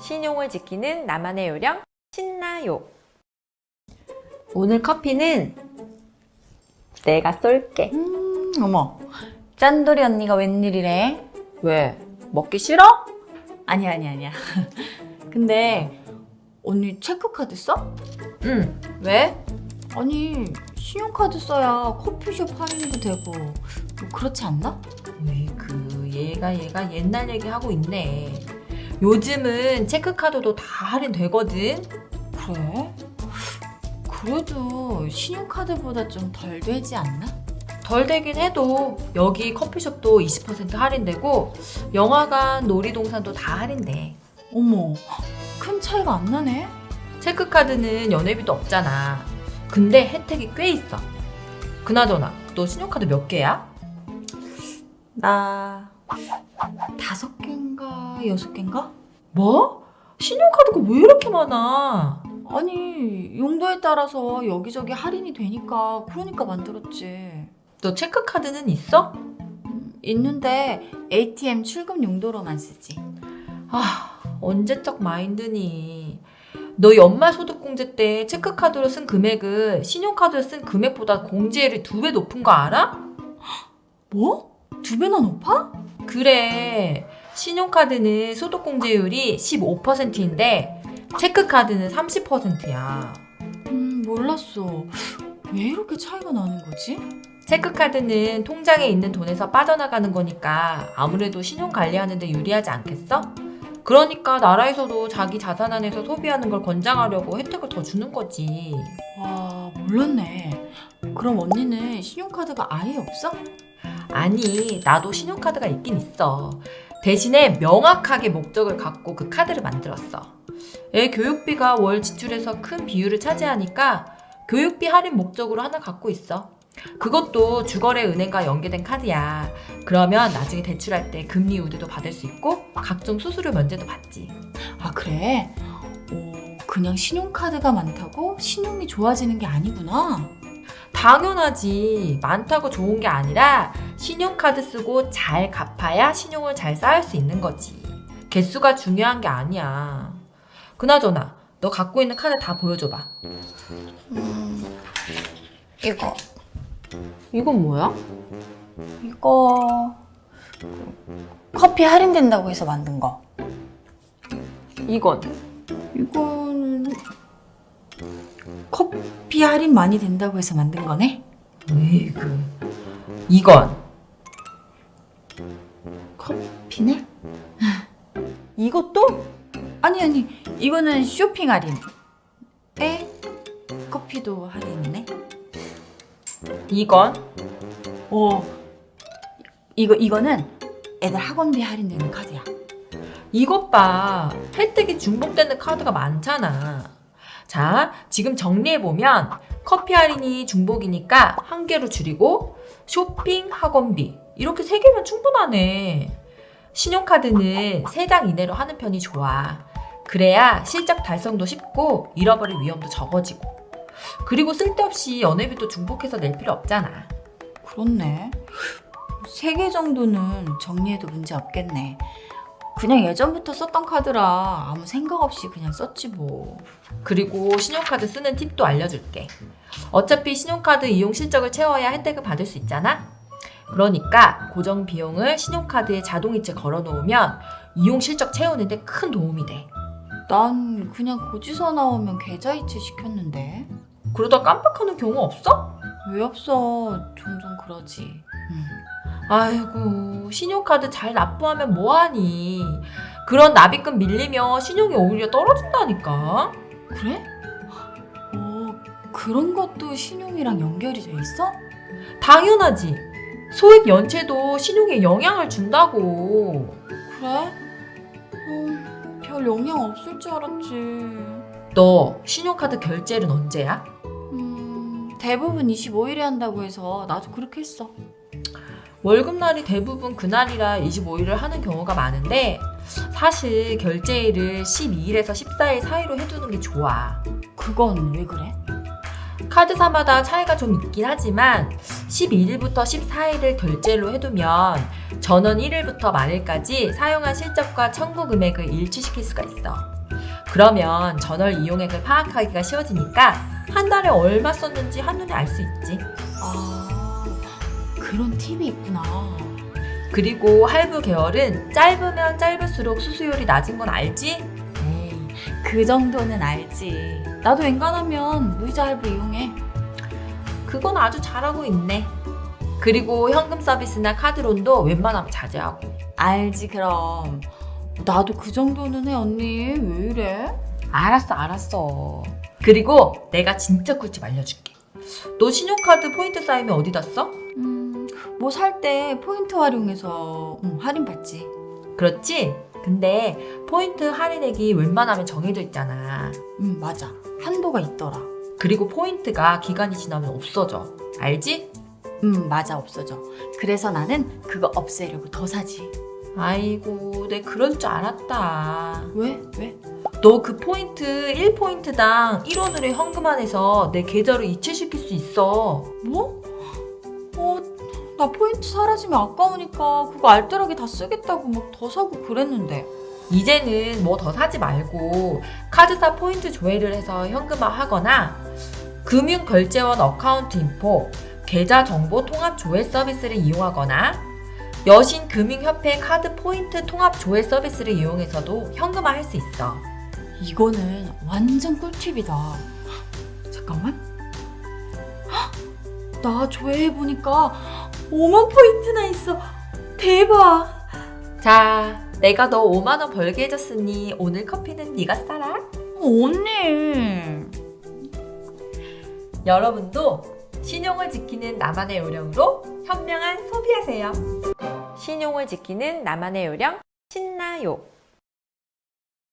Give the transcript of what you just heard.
신용을 지키는 나만의 요령 신나요. 오늘 커피는 내가 쏠게. 음, 어머. 짠돌이 언니가 웬일이래? 왜? 먹기 싫어? 아니야, 아니야, 아니야. 근데 언니 체크카드 써? 응. 왜? 아니, 신용카드 써야 커피숍 할인도 되고 뭐 그렇지 않나? 그 얘가 얘가 옛날 얘기하고 있네. 요즘은 체크카드도 다 할인되거든. 그래? 그래도 신용카드보다 좀 덜 되지 않나? 덜 되긴 해도 여기 커피숍도 20% 할인되고 영화관, 놀이동산도 다 할인돼. 어머, 큰 차이가 안 나네? 체크카드는 연회비도 없잖아. 근데 혜택이 꽤 있어. 그나저나 너 신용카드 몇 개야? 나 다섯 개인가 여섯 개인가? 뭐? 신용카드가 왜 이렇게 많아? 아니 용도에 따라서 여기저기 할인이 되니까 그러니까 만들었지. 너 체크카드는 있어? 음, 있는데 ATM 출금 용도로만 쓰지. 아, 언제적 마인드니. 너 연말 소득공제 때 체크카드로 쓴 금액은 신용카드로 쓴 금액보다 공제율이 두 배 높은 거 알아? 뭐? 두 배나 높아? 그래. 신용카드는 소득공제율이 15%인데 체크카드는 30%야. 음 몰랐어. 왜 이렇게 차이가 나는 거지? 체크카드는 통장에 있는 돈에서 빠져나가는 거니까 아무래도 신용 관리하는데 유리하지 않겠어? 그러니까 나라에서도 자기 자산 안에서 소비하는 걸 권장하려고 혜택을 더 주는 거지. 와 몰랐네. 그럼 언니는 신용카드가 아예 없어? 아니, 나도 신용카드가 있긴 있어. 대신에 명확하게 목적을 갖고 그 카드를 만들었어. 애 교육비가 월 지출에서 큰 비율을 차지하니까 교육비 할인 목적으로 하나 갖고 있어. 그것도 주거래 은행과 연계된 카드야. 그러면 나중에 대출할 때 금리 우대도 받을 수 있고 각종 수수료 면제도 받지. 아 그래? 오 그냥 신용카드가 많다고 신용이 좋아지는 게 아니구나. 당연하지. 많다고 좋은 게 아니라 신용카드 쓰고 잘 갚아야 신용을 잘 쌓을 수 있는 거지. 개수가 중요한 게 아니야. 그나저나 너 갖고 있는 카드 다 보여줘봐. 음 이거 이건 뭐야? 이거 커피 할인된다고 해서 만든 거. 이건 이건 커피 할인 많이 된다고 해서 만든 거네. 으이그 이건 커피네? 이것도 아니 아니 이거는 쇼핑 할인. 에 커피도 할인이네. 이건 어 이거 이거는 애들 학원비 할인되는 카드야. 이것 봐. 혜택이 중복되는 카드가 많잖아. 자, 지금 정리해보면 커피 할인이 중복이니까 한 개로 줄이고 쇼핑, 학원비 이렇게 세 개면 충분하네. 신용카드는 세 장 이내로 하는 편이 좋아. 그래야 실적 달성도 쉽고 잃어버릴 위험도 적어지고. 그리고 쓸데없이 연회비도 중복해서 낼 필요 없잖아. 그렇네. 세 개 정도는 정리해도 문제 없겠네. 그냥 예전부터 썼던 카드라 아무 생각 없이 그냥 썼지 뭐. 그리고 신용카드 쓰는 팁도 알려줄게. 어차피 신용카드 이용 실적을 채워야 혜택을 받을 수 있잖아? 그러니까 고정 비용을 신용카드에 자동이체 걸어 놓으면 이용 실적 채우는데 큰 도움이 돼. 난 그냥 고지서 나오면 계좌이체 시켰는데. 그러다 깜빡하는 경우 없어? 왜 없어? 종종 그러지. 음. 아이고, 신용카드 잘 납부하면 뭐하니? 그런 납입금 밀리면 신용이 오히려 떨어진다니까? 그래? 어, 그런 것도 신용이랑 연결이 돼 있어? 당연하지. 소액 연체도 신용에 영향을 준다고. 그래? 음, 별 영향 없을 줄 알았지. 너 신용카드 결제는 언제야? 음, 대부분 25일에 한다고 해서 나도 그렇게 했어. 월급날이 대부분 그날이라 25일을 하는 경우가 많은데 사실 결제일을 12일에서 14일 사이로 해두는 게 좋아. 그건 왜 그래? 카드사마다 차이가 좀 있긴 하지만 12일부터 14일을 결제로 해두면 전원 1일부터 만일까지 사용한 실적과 청구 금액을 일치시킬 수가 있어. 그러면 전월 이용액을 파악하기가 쉬워지니까 한 달에 얼마 썼는지 한눈에 알 수 있지. 아, 그런 팁이 있구나. 그리고 할부 계열은 짧으면 짧을수록 수수료율이 낮은 건 알지? 에이, 그 정도는 알지. 나도 웬간하면 무이자 할부 이용해. 그건 아주 잘하고 있네. 그리고 현금 서비스나 카드론도 웬만하면 자제하고. 알지 그럼. 나도 그 정도는 해 언니. 왜 이래? 알았어, 알았어. 그리고 내가 진짜 꿀팁 알려줄게. 너 신용카드 포인트 쌓이면 어디다 써? 음, 뭐살 때 포인트 활용해서 음, 할인 받지. 그렇지? 근데 포인트 할인액이 웬만하면 정해져 있잖아. 음, 맞아. 한도가 있더라. 그리고 포인트가 기간이 지나면 없어져. 알지? 음, 맞아 없어져. 그래서 나는 그거 없애려고 더 사지. 아이고, 내 그럴 줄 알았다. 왜? 왜? 너 그 포인트 1포인트당 1원으로 현금화해서 내 계좌로 이체시킬 수 있어. 뭐? 어, 나 포인트 사라지면 아까우니까 그거 알뜰하게 다 쓰겠다고 막 더 사고 그랬는데. 이제는 뭐 더 사지 말고 카드사 포인트 조회를 해서 현금화 하거나 금융결제원 어카운트 인포, 계좌 정보 통합 조회 서비스를 이용하거나 여신 금융협회 카드 포인트 통합 조회 서비스를 이용해서도 현금화 할 수 있어. 이거는 완전 꿀팁이다. 잠깐만. 헉! 나 조회해보니까 5만 포인트나 있어. 대박. 자, 내가 너 5만 원 벌게 해줬으니 오늘 커피는 네가 싸라. 언니. 여러분도 신용을 지키는 나만의 요령으로 현명한 소비하세요. 신용을 지키는 나만의 요령 신나요.